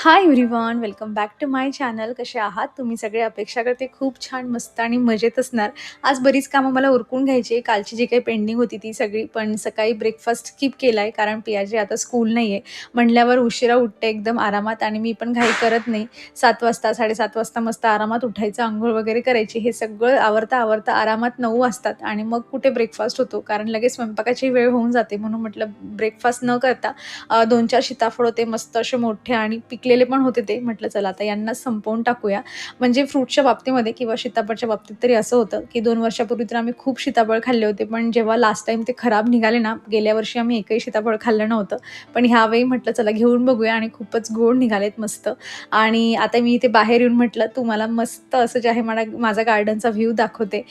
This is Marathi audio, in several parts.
Hi everyone welcome back to my channel कसे आहात? तुम्ही सगळे अपेक्षा करते खूप छान मस्त आणि मजेत असणार. आज बरीच कामं मला उरकून घ्यायची आहे. कालची जी काही पेंडिंग होती ती सगळी पण सकाळी ब्रेकफास्ट स्किप केला आहे कारण पियाजी आता स्कूल नाही आहे म्हणल्यावर उशिरा उठते एकदम आरामात आणि मी पण घाई करत नाही. सात वाजता साडेसात वाजता मस्त आरामात उठायचं आंघोळ वगैरे करायची. हे सगळं आवरता आवरता आरामात नऊ वाजतात आणि मग कुठे ब्रेकफास्ट होतो? कारण लगेच स्वयंपाकाची वेळ होऊन जाते. म्हणून म्हटलं ब्रेकफास्ट न करता दोन चार सीताफळ होते मस्त असे मोठे आणि शिकलेले पण होते ते. म्हटलं चला आता यांना संपवून टाकूया. म्हणजे फ्रूटच्या बाबतीमध्ये किंवा सीताफळच्या बाबतीत तरी असं होतं की दोन वर्षापूर्वी तर आम्ही खूप सीताफळ खाल्ले होते पण जेव्हा लास्ट टाइम ते खराब निघाले ना गेल्या वर्षी आम्ही एकही सीताफळ खाल्लं नव्हतं. पण ह्यावेळी म्हटलं चला घेऊन बघूया आणि खूपच गोड निघालेत मस्त. आणि आता मी इथे बाहेर येऊन म्हटलं तुम्हाला मस्त असं जे आहे मला माझा गार्डनचा व्ह्यू दाखवते.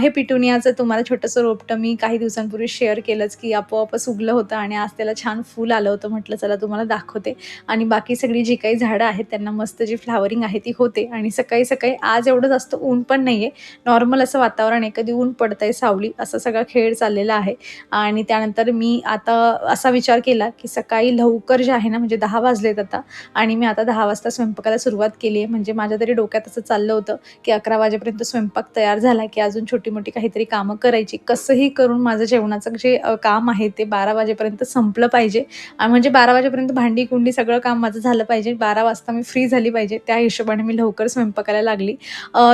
हे पिटुनियाचं तुम्हाला छोटंसं रोपटं मी काही दिवसांपूर्वी शेअर केलंच की आपोआपच उगलं होतं आणि आज त्याला छान फूल आलं होतं. म्हटलं चला तुम्हाला दाखवते. आणि बाकी सगळी जी काही झाडं आहेत त्यांना मस्त जी फ्लावरिंग आहे ती होते. आणि सकाळी सकाळी आज एवढं जास्त ऊन पण नाही आहे नॉर्मल असं वातावरण आहे कधी ऊन आहे सावली असा सगळा खेळ चाललेला आहे. आणि त्यानंतर मी आता असा विचार केला की सकाळी लवकर जे आहे ना म्हणजे दहा वाजलेत आता आणि मी आता दहा वाजता स्वयंपाकाला सुरुवात केली आहे. म्हणजे माझ्या तरी डोक्यात असं चाललं होतं की अकरा वाजेपर्यंत स्वयंपाक तयार झाला की अजून छोटी मोठी काहीतरी कामं करायची. कसंही करून माझं जेवणाचं जे काम आहे ते बारा वाजेपर्यंत संपलं पाहिजे. म्हणजे बारा वाजेपर्यंत भांडी कुंडी सगळं काम माझं झालं पाहिजे. बारा वाजता मी फ्री झाली पाहिजे. त्या हिशोबाने मी लवकर स्वयंपाकाला लागली.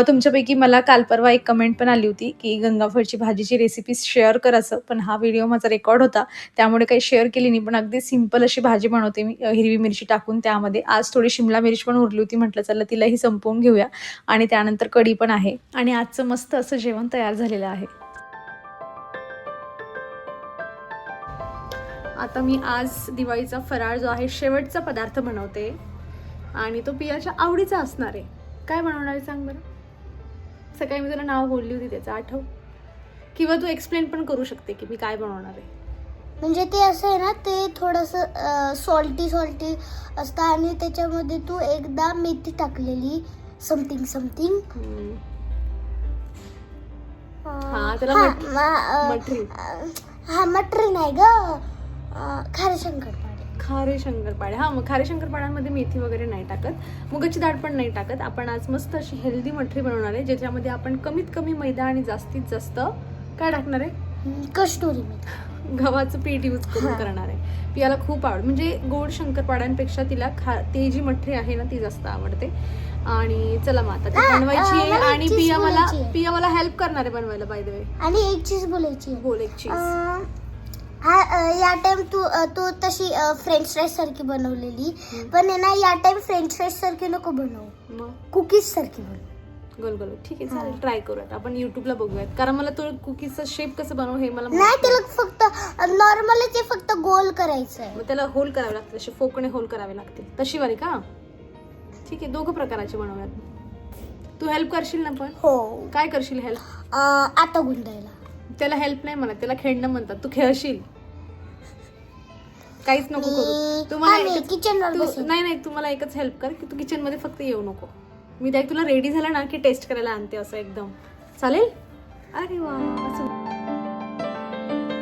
तुमच्यापैकी मला काल परवा एक कमेंट पण आली होती की गंगाफळची भाजीची रेसिपी शेअर करायचं पण हा व्हिडिओ माझा रेकॉर्ड होता. त्यामुळे काही शेअर केली नाही. पण अगदी सिंपल अशी भाजी बनवते मी. हिरवी मिरची टाकून त्यामध्ये. आज थोडी शिमला मिरची पण उरली होती. म्हटलं चला तिलाही संपवून घेऊया. आणि त्यानंतर कढी पण आहे. आणि आजचं मस्त असं जेवण तयार झालेलं आहे. आता मी आज दिवाळीचा फराळ जो आहे शेवटचा पदार्थ बनवते. आणि तो पियाच्या आवडीचा असणार आहे. काय बनवणार आहे सांग बरं? सकाळी मी तुला नाव बोलली होती त्याचं आठव. किंवा तू एक्सप्लेन पण करू शकते की मी काय बनवणार आहे. म्हणजे ते असं आहे ना ते थोडंसं सॉल्टी सॉल्टी असतं आणि त्याच्यामध्ये तू एकदा मेथी टाकलेली समथिंग समथिंग हा, त्याला मट- मटरी. हा मटरी नाही ग. खारे शंकरपाळे खारे शंकरपाळे हा मग खारे शंकरपाळ्यांमध्ये मेथी वगैरे नाही टाकत. मुगाची डाळ पण नाही टाकत. आपण आज मस्त अशी हेल्दी मठरी बनवणार आहे ज्याच्यामध्ये आपण कमीत कमी मैदा आणि जास्तीत जास्त काय टाकणार आहे? मेथी. गव्हाचं पीठ यूज करून. करणार आहे. पियाला खूप आवड. म्हणजे गोड शंकरपाड्यांपेक्षा तिला खा ते जी मठरी आहे ना ती जास्त आवडते. आणि चला मग आता ती बनवायची आहे. आणि पिया मला. पिया मला हेल्प करणार आहे बनवायला बाय द वे आणि एक चीज बोलायची. बोल एक चीज या टाइम तू तू तशी फ्रेंच फ्राईज सारखी बनवलेली. पण आहे ना या टाइम फ्रेंच फ्राईज सारखी नको बनवू. मग? कुकीज सारखी बनव. गोल गोल. ठीक आहे चालेल. ट्राय करूयात. आपण युट्यूबला बघूयात. कारण मला तो कुकीजचा शेप कसं बनव हे मला नाही त्याला फक्त नॉर्मल ते फक्त गोल करायचं आहे मग त्याला होल करावे लागतील. असे फोकणे होल करावे लागतील. तशी वाली का? ठीक आहे दोघं प्रकाराचे बनवूयात. तू हेल्प करशील ना पण? हो. काय करशील हेल्प आता गुंडायला. त्याला हेल्प नाही म्हणत त्याला खेळणं म्हणतात. तू खेळशील. काहीच नको करू. तू मला एकच- किचन वर तू बसेल. नाही नाही तू मला एकच हेल्प कर की तू किचनमध्ये फक्त येऊ नको. मी त्या तुला रेडी झाला ना की टेस्ट करायला आणते असं एकदम. चालेल? अरे वा असं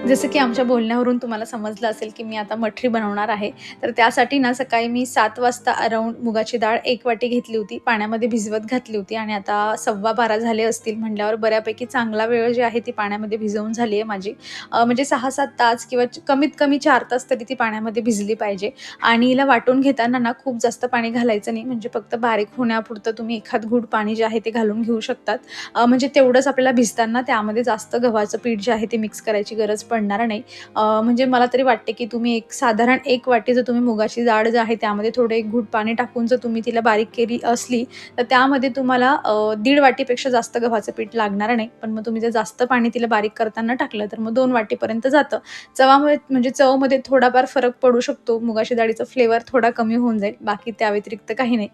जसं की आमच्या बोलण्यावरून तुम्हाला समजलं असेल की मी आता मठरी बनवणार आहे तर त्यासाठी ना सकाळी मी सात वाजता अराऊंड मुगाची डाळ एक वाटी घेतली होती पाण्यामध्ये भिजवत घातली होती आणि आता सव्वा बारा झाले असतील म्हटल्यावर बऱ्यापैकी चांगला वेळ जी आहे ती पाण्यामध्ये भिजवून झाली आहे माझी. म्हणजे सहा सात तास किंवा कमीत कमी चार तास तरी ती पाण्यामध्ये भिजली पाहिजे. आणि हिला वाटून घेताना ना खूप जास्त पाणी घालायचं नाही म्हणजे फक्त बारीक होण्यापुरतं तुम्ही एखाद घूट पाणी जे आहे ते घालून घेऊ शकतात. म्हणजे तेवढंच आपल्याला भिजताना त्यामध्ये जास्त गव्हाचं पीठ जे आहे ते मिक्स करायची गरज पडणार नाही. म्हणजे मला तरी वाटते की तुम्ही एक साधारण एक वाटी जर तुम्ही मुगाची डाळ जे आहे त्यामध्ये थोडं एक घूट पाणी टाकून जर तुम्ही तिला बारीक केली असली तर त्यामध्ये तुम्हाला दीड वाटीपेक्षा जास्त गव्हाचं पीठ लागणार नाही. पण मग तुम्ही जर जास्त पाणी तिला बारीक करताना टाकलं तर मग दोन वाटीपर्यंत जातं. चवामध्ये म्हणजे चवमध्ये थोडाफार फरक पडू शकतो. मुगाची डाळीचा फ्लेवर थोडा कमी होऊन जाईल. बाकी त्या व्यतिरिक्त काही नाही.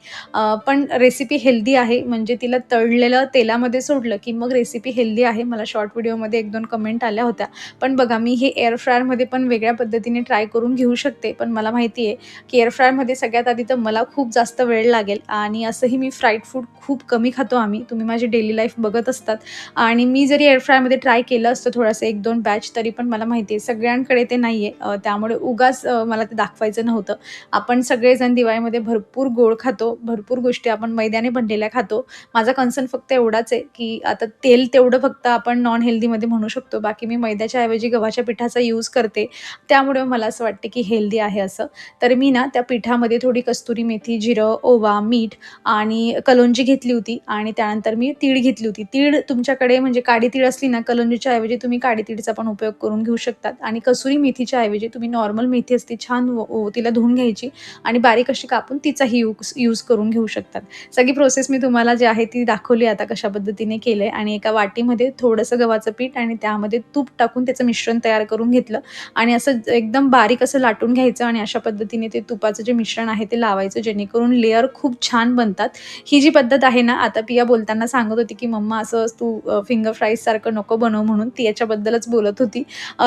पण रेसिपी हेल्दी आहे. म्हणजे तिला तळलेलं तेलामध्ये सोडलं की मग रेसिपी हेल्दी आहे. मला शॉर्ट व्हिडिओमध्ये एक दोन कमेंट आल्या होत्या. पण बघा बघा मी हे एअर फ्रायरमध्ये पण वेगळ्या पद्धतीने ट्राय करून घेऊ शकते पण मला माहिती आहे की एअर फ्रायरमध्ये सगळ्यात आधी तर मला खूप जास्त वेळ लागेल आणि असंही मी फ्राईड फूड खूप कमी खातो आम्ही. तुम्ही माझी डेली लाईफ बघत असतात. आणि मी जरी एअर फ्रायरमध्ये ट्राय केलं असतं थोडंसं एक दोन बॅच तरी पण मला माहिती आहे सगळ्यांकडे ते नाही आहे त्यामुळे उगाच मला ते दाखवायचं नव्हतं. आपण सगळेजण दिवाळीमध्ये भरपूर गोड खातो भरपूर गोष्टी आपण मैद्याने बनलेल्या खातो. माझा कन्सर्न फक्त एवढाच आहे की आता तेल तेवढं फक्त आपण नॉन हेल्दीमध्ये म्हणू शकतो. बाकी मी मैद्याच्या ऐवजी गव्हाच्या पिठाचा यूज करते. त्यामुळे मला असं वाटते की हेल्दी आहे असं. तर मी ना त्या पिठामध्ये थोडी कस्तुरी मेथी जिरं ओवा मीठ आणि कलोंजी घेतली होती आणि त्यानंतर मी तीळ घेतली होती. तीळ तुमच्याकडे म्हणजे काडी तीळ असली ना कलोंजीच्या ऐवजी तुम्ही काडी तीळचा पण उपयोग करून घेऊ शकतात. आणि कसुरी मेथीच्या ऐवजी तुम्ही नॉर्मल मेथी असते छान तिला धुवून घ्यायची आणि बारीक अशी कापून तिचाही यूज यूज करून घेऊ शकतात. सगळी प्रोसेस मी तुम्हाला जी आहे ती दाखवली आता कशा पद्धतीने केलं आहे आणि एका वाटीमध्ये थोडंसं गव्हाचं पीठ आणि त्यामध्ये तूप टाकून त्याचं मिश्रण मिश्रण तयार करून घेतलं. आणि असं एकदम बारीक असं लाटून घ्यायचं आणि अशा पद्धतीने ते तुपाचं जे मिश्रण आहे ते लावायचं जेणेकरून लेअर खूप छान बनतात. ही जी पद्धत आहे ना आता पिया बोलताना सांगत होती की मम्मा असं तू फिंगर फ्राईज सारखं नको बनव म्हणून. ती याच्याबद्दलच बोलत होती.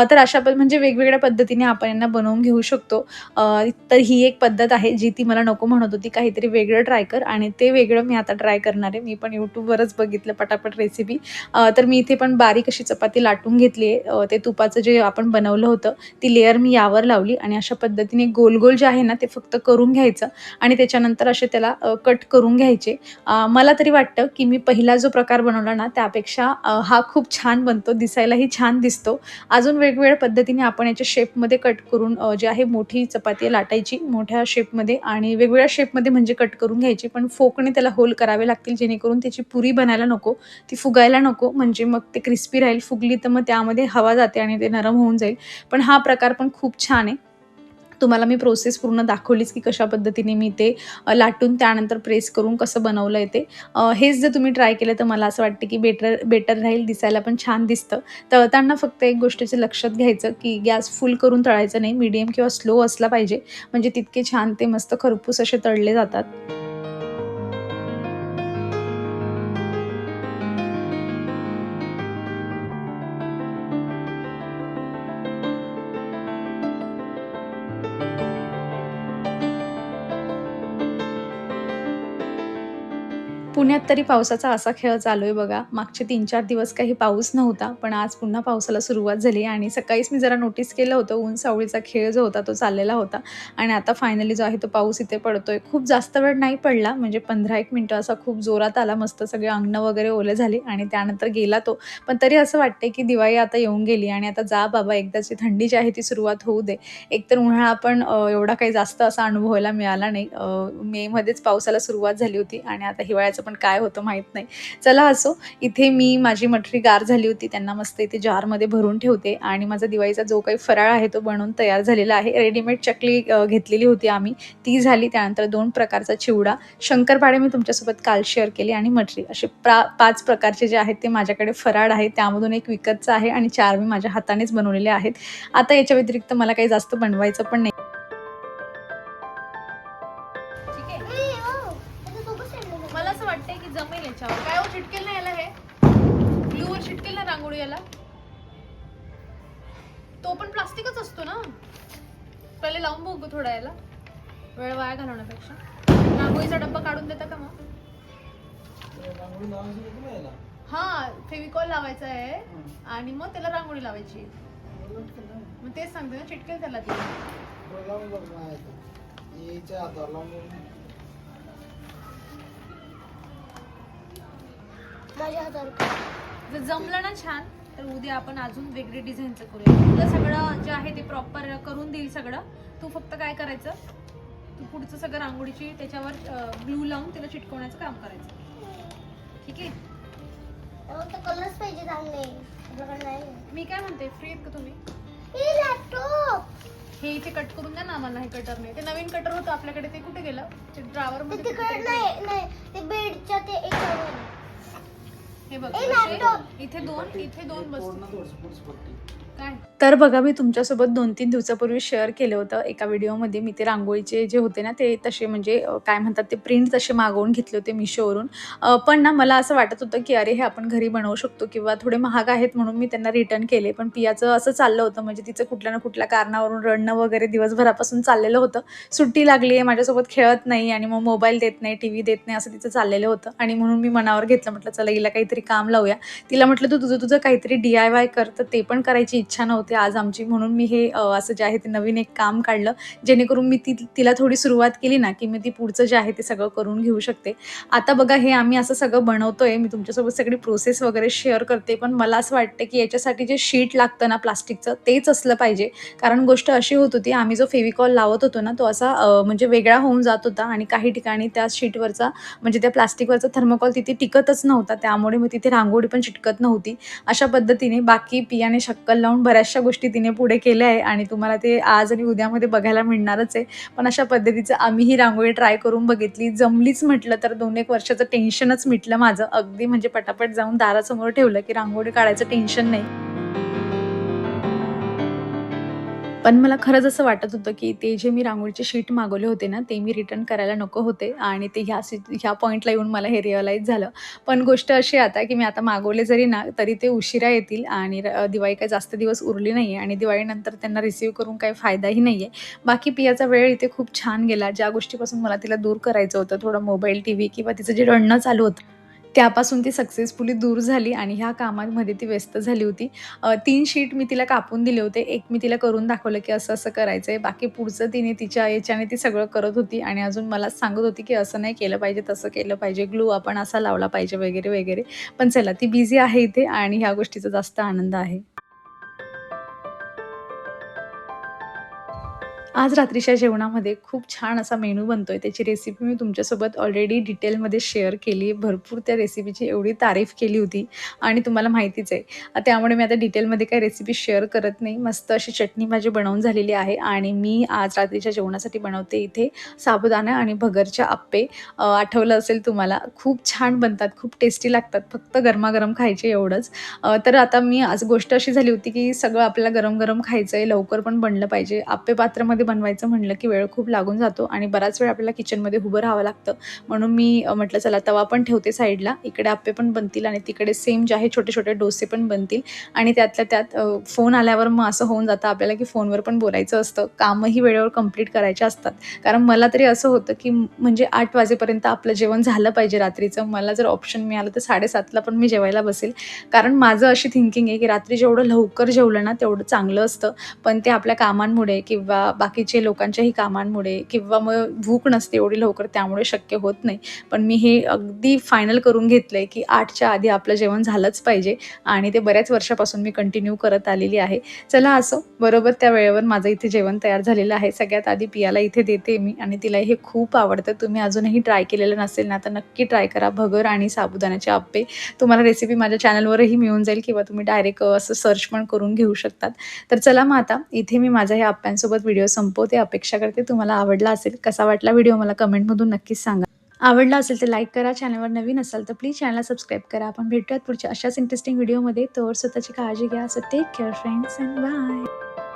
तर अशा पद्ध म्हणजे वेगवेगळ्या पद्धतीने आपण यांना बनवून घेऊ शकतो. तर ही एक पद्धत आहे जी ती मला नको म्हणत होती. काहीतरी वेगळं ट्राय कर आणि ते वेगळं मी आता ट्राय करणार आहे. मी पण यूट्यूबवरच बघितलं पटापट रेसिपी तर मी इथे पण बारीक अशी चपाती लाटून घेतली आहे. ते तुपाचं जे आपण बनवलं होतं ती लेअर मी यावर लावली आणि अशा पद्धतीने गोल गोल जे आहे ना ते फक्त करून घ्यायचं आणि त्याच्यानंतर असे त्याला कट करून घ्यायचे. मला तरी वाटतं की मी पहिला जो प्रकार बनवला ना त्यापेक्षा हा खूप छान बनतो दिसायलाही छान दिसतो. अजून वेगवेगळ्या पद्धतीने आपण याच्या शेपमध्ये कट करून जे आहे मोठी चपाती लाटायची मोठ्या शेपमध्ये आणि वेगवेगळ्या शेपमध्ये म्हणजे कट करून घ्यायची पण फोकने त्याला होल करावे लागतील जेणेकरून त्याची पुरी बनायला नको ती फुगायला नको म्हणजे मग ते क्रिस्पी राहील फुगली तर मग त्यामध्ये हवा जाते आणि ते नरम होऊन जाईल. पण हा प्रकार पण खूप छान आहे. तुम्हाला मी प्रोसेस पूर्ण दाखवलीच की कशा पद्धतीने मी ते लाटून त्यानंतर प्रेस करून कसं बनवलं आहे ते हेच जर तुम्ही ट्राय केलं तर मला असं वाटतं की बेटर बेटर राहील दिसायला पण छान दिसतं. तळताना फक्त एक गोष्टीचं लक्षात घ्यायचं की गॅस फुल करून तळायचं नाही. मीडियम किंवा स्लो असला पाहिजे. म्हणजे तितके छान ते मस्त खरपूस असे तळले जातात. पुण्यात तरी पावसाचा असा खेळ चालू आहे बघा. मागचे तीन चार दिवस काही पाऊस नव्हता पण आज पुन्हा पावसाला सुरुवात झाली आणि सकाळीच मी जरा नोटीस केलं होतं ऊन सावळीचा खेळ जो होता तो चाललेला होता. आणि आता फायनली जो आहे तो पाऊस इथे पडतोय. खूप जास्त वेळ नाही पडला म्हणजे पंधरा एक मिनटं असा खूप जोरात आला मस्त सगळे अंगण वगैरे ओले झाले आणि त्यानंतर गेला तो. पण तरी असं वाटते की दिवाळी आता येऊन गेली आणि आता जा बाबा एकदाची थंडी जी आहे ती सुरुवात होऊ दे. एकतर उन्हाळा पण एवढा काही जास्त असा अनुभवायला मिळाला नाही. मेमध्येच पावसाला सुरुवात झाली होती आणि आता हिवाळ्याचं पण काय होतं माहीत नाही. चला असो इथे मी माझी मठरी गार झाली होती त्यांना मस्त इथे जारमध्ये भरून ठेवते आणि माझा दिवाळीचा जो काही फराळ आहे तो बनवून तयार झालेला आहे. रेडीमेड चकली घेतलेली होती आम्ही. ती झाली त्यानंतर दोन प्रकारचा चिवडा. शंकरपाडे मी तुमच्यासोबत काल शेअर केले आणि मटरी. असे प्रा पाच प्रकारचे जे आहेत ते माझ्याकडे फराळ आहे त्यामधून एक विकतचा आहे आणि चार मी माझ्या हातानेच बनवलेले आहेत. आता याच्या व्यतिरिक्त मला काही जास्त बनवायचं पण नाही. जमेल याच्यावर. काय हो चिटकेल ना याला हे? ग्लूवर चिटकेल ना रांगोळी याला? तो पण प्लास्टिकच असतो ना? पहिले लावून बघू थोडा याला. वेळ वाया घालवण्यापेक्षा. रांगोळीचा डब्बा काढून देता का मग? हा फेविकॉल लावायचा आहे आणि मग त्याला रांगोळी लावायची. मग तेच सांगते ना चिटकेल त्याला ती. जर जमलं ना छान तर उद्या आपण अजून वेगळी डिझाईनचं करूया. तुला सगळं जे आहे ते प्रॉपर करून देईल सगळं. तू फक्त काय करायचं? तू पुढचं सगळं रांगोळीची त्याच्यावर ग्लू लावून त्याला चिटकवण्याचं काम करायचं. ठीक आहे? कलर्स पाहिजे चांगले. नाही. मी काय म्हणते? फ्री आहेत का तुम्ही? हे इथे कट करून द्या ना आम्हाला हे कटरने ते नवीन कटर होतं आपल्याकडे ते कुठे गेलं? ते ड्रावर मध्ये नाही नाही. ते बेडच्या ते एक हे बघ. इथे दोन इथे दोन बसतील. काय? तर बघा मी तुमच्यासोबत दोन तीन दिवसापूर्वी शेअर केलं होतं. एका व्हिडिओमध्ये मी ते रांगोळीचे जे होते ना ते तसे म्हणजे काय म्हणतात ते प्रिंट तसे मागवून घेतले होते मिशोवरून. पण ना मला असं वाटत होतं की अरे हे आपण घरी बनवू शकतो किंवा थोडे महाग आहेत म्हणून मी त्यांना रिटर्न केले. पण पियाचं असं चाललं होतं म्हणजे तिचं कुठल्या ना कुठल्या कारणावरून रडणं वगैरे दिवसभरापासून चाललेलं होतं. सुट्टी लागली आहे माझ्यासोबत खेळत नाही आणि मग मोबाईल देत नाही टी व्ही देत नाही असं तिचं चाललेलं होतं. आणि म्हणून मी मनावर घेतलं म्हटलं चला हिला काहीतरी काम लावूया. तिला म्हटलं तू तुझं तुझं काहीतरी डी आय वाय कर तर ते पण करायची इच्छा नव्हती. आज आमची. म्हणून मी हे असं जे आहे ते नवीन एक काम काढलं. जेणेकरून मी ती तिला थोडी सुरुवात केली ना की मी ती पुढचं जे आहे ते सगळं करून घेऊ शकते. आता बघा हे आम्ही असं सगळं बनवतोय. मी तुमच्यासोबत सगळी प्रोसेस वगैरे शेअर करते. पण मला असं वाटतं की याच्यासाठी जे शीट लागतं ना प्लास्टिकचं तेच असलं पाहिजे. कारण गोष्ट अशी होत होती आम्ही जो फेविकॉल लावत होतो ना तो असा म्हणजे वेगळा होऊन जात होता आणि काही ठिकाणी त्या शीटवरचा म्हणजे त्या प्लास्टिकवरचा थर्मोकॉल तिथे टिकतच नव्हता. त्यामुळे मग तिथे रांगोळी पण चिटकत नव्हती. अशा पद्धतीने बाकी पियाने शक्कल लावून बऱ्याचशा गोष्टी तिने पुढे केल्या आहे आणि तुम्हाला ते आज आणि उद्यामध्ये बघायला मिळणारच आहे. पण अशा पद्धतीचं आम्ही ही रांगोळी ट्राय करून बघितली. जमलीच म्हटलं तर दोन एक वर्षाचं टेन्शनच मिटलं माझं. अगदी म्हणजे पटापट जाऊन दारासमोर ठेवलं की रांगोळी काढायचं टेन्शन नाही. पण मला खरंच असं वाटत होतं की ते जे मी रांगोळीचे शीट मागवले होते ना ते मी रिटर्न करायला नको होते आणि ते ह्या सी ह्या पॉईंटला येऊन मला हे रिअलाईज झालं. पण गोष्ट अशी आता की मी आता मागवले जरी ना तरी ते उशिरा येतील आणि दिवाळी काही जास्त दिवस उरली नाही आहे आणि दिवाळीनंतर त्यांना रिसीव करून काही फायदाही नाही आहे बाकी पियाचा वेळ इथे खूप छान गेला. ज्या गोष्टीपासून मला तिला दूर करायचं होतं थोडं मोबाईल टी व्ही किंवा तिचं जे रडणं चालू होतं त्यापासून ती सक्सेसफुली दूर झाली आणि ह्या कामांमध्ये ती व्यस्त झाली होती. तीन शीट मी तिला कापून दिले होते. एक मी तिला करून दाखवलं की असं असं करायचं आहे बाकी पुढचं तिने तिच्या याच्याने ती सगळं करत होती आणि अजून मला सांगत होती की असं नाही केलं पाहिजे तसं केलं पाहिजे. ग्लू आपण असा लावला पाहिजे वगैरे वगैरे. पण चला ती बिझी आहे इथे आणि ह्या गोष्टीचा जास्त आनंद आहे. आज रात्रीच्या जेवणामध्ये खूप छान असा मेनू बनतो आहे त्याची रेसिपी मी तुमच्यासोबत ऑलरेडी डिटेलमध्ये शेअर केली. भरपूर त्या रेसिपीची एवढी तारीफ केली होती आणि तुम्हाला माहितीच आहे. त्यामुळे मी आता डिटेलमध्ये काही रेसिपी शेअर करत नाही. मस्त अशी चटणी माझी बनवून झालेली आहे आणि मी आज रात्रीच्या जेवणासाठी बनवते इथे साबुदाणा आणि भगरच्या आप्पे. आठवलं असेल तुम्हाला? खूप छान बनतात. खूप टेस्टी लागतात. फक्त गरमागरम खायचे एवढंच. तर आता मी आज गोष्ट अशी झाली होती की सगळं आपल्याला गरम गरम खायचं आहे लवकर पण बनलं पाहिजे. आप्पे पात्रामध्ये बनवायचं म्हणलं की वेळ खूप लागून जातो आणि बराच वेळ आपल्याला किचनमध्ये उभं राहावं लागतं. म्हणून मी म्हटलं चला तवा पण ठेवते साईडला इकडे आप्पे पण बनतील आणि तिकडे सेम जे आहे छोटे छोटे डोसे पण बनतील. आणि त्यातल्या त्यात फोन आल्यावर मग असं होऊन जातं आपल्याला की फोनवर पण बोलायचं असतं. कामही वेळेवर कंप्लीट करायचे असतात. कारण मला तरी असं होतं की म्हणजे आठ वाजेपर्यंत आपलं जेवण झालं पाहिजे रात्रीचं. मला जर ऑप्शन मिळालं तर साडेसातला पण मी जेवायला बसेल. कारण माझं अशी थिंकिंग आहे की रात्री जेवढं लवकर जेवलं ना तेवढं चांगलं असतं. पण ते आपल्या कामांमुळे किंवा बाकीचे लोकांच्याही कामांमुळे किंवा मग भूक नसते एवढी लवकर त्यामुळे शक्य होत नाही. पण मी हे अगदी फायनल करून घेतलं आहे की आठच्या आधी आपलं जेवण झालंच पाहिजे आणि ते बऱ्याच वर्षापासून मी कंटिन्यू करत आलेली आहे. चला असो बरोबर त्या वेळेवर माझं इथे जेवण तयार झालेलं आहे. सगळ्यात आधी पियाला इथे देते मी आणि तिला हे खूप आवडतं. तुम्ही अजूनही ट्राय केलेलं नसेल ना तर नक्की ट्राय करा. भगर आणि साबुदाण्याचे आप्पे. तुम्हाला रेसिपी माझ्या चॅनलवरही मिळून जाईल किंवा तुम्ही डायरेक्ट असं सर्च पण करून घेऊ शकतात. तर चला मग आता इथे मी माझ्या ह्या आप्प्यांसोबत व्हिडिओ संपवते अपेक्षा करते. तुम्हाला आवडला असेल कसा वाटला व्हिडिओ मला कमेंटमधून नक्कीच सांगा. आवडला असेल तर लाईक करा. चॅनलवर नवीन असाल तर प्लीज चॅनलला सबस्क्राईब करा. आपण भेटूयात पुढच्या अशाच इंटरेस्टिंग व्हिडिओमध्ये तर स्वतःची काळजी घ्या. So take care friends and bye